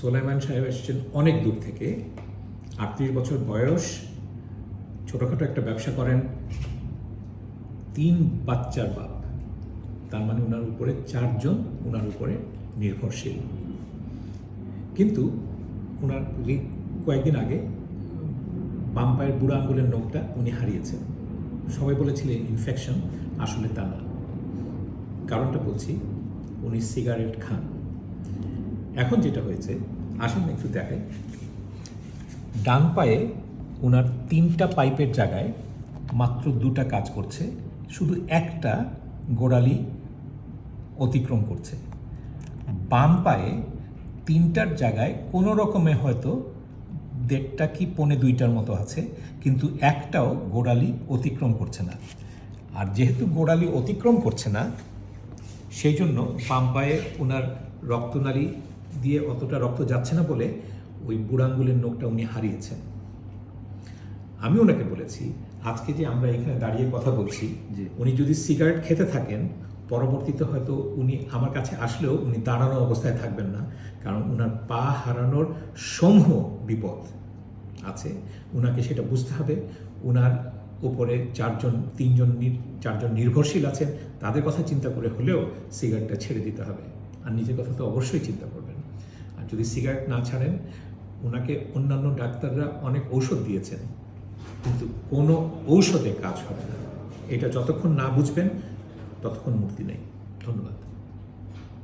সোলাইমান সাহেব এসেছেন অনেক দূর থেকে। আটত্রিশ বছর বয়স, ছোটোখাটো একটা ব্যবসা করেন। তিন বাচ্চার বাপ। তার মানে ওনার উপরে চারজন ওনার উপরে নির্ভরশীল। কিন্তু ওনার কয়েকদিন আগে বাম পায়ের বুড়ো আঙ্গুলের নখটা উনি হারিয়েছেন। সবাই বলেছিলেন, ইনফেকশন আসলে তা না। কারণটা বলছি, উনি সিগারেট খান। এখন যেটা হয়েছে, আসুন একটু দেখাই। ডান পায়ে ওনার তিনটা পাইপের জায়গায় মাত্র দুটা কাজ করছে, শুধু একটা গোড়ালি অতিক্রম করছে। বাম পায়ে তিনটার জায়গায় কোনো রকমে হয়তো দেড়টা কি পৌনে দুইটার মতো আছে, কিন্তু একটাও গোড়ালি অতিক্রম করছে না। আর যেহেতু গোড়ালি অতিক্রম করছে না, সেই জন্য বাম পায়ে ওনার রক্তনালী দিয়ে অতটা রক্ত যাচ্ছে না বলে ওই বুড়াঙ্গুলের নোখটা উনি হারিয়েছেন। আমি ওনাকে বলেছি আজকে যে আমরা এখানে দাঁড়িয়ে কথা বলছি জি। উনি যদি সিগারেট খেতে থাকেন পরবর্তীতে হয়তো উনি আমার কাছে আসলেও উনি দাঁড়ানো অবস্থায় থাকবেন না কারণ ওনার পা হারানোর সমূহ বিপদ আছে। ওনাকে সেটা বুঝতে হবে। ওনার উপরে চারজন তিনজন চারজন নির্ভরশীল আছেন তাদের কথা চিন্তা করে হলেও সিগারেটটা ছেড়ে দিতে হবে। আর নিজের কথা তো অবশ্যই চিন্তা করবেন। যদি সিগারেট না ছাড়েন, ওনাকে অন্যান্য ডাক্তাররা অনেক ঔষধ দিয়েছেন, কিন্তু কোনো ঔষধে কাজ হবে না। এটা যতক্ষণ না বুঝবেন, ততক্ষণ মুক্তি নেই। ধন্যবাদ।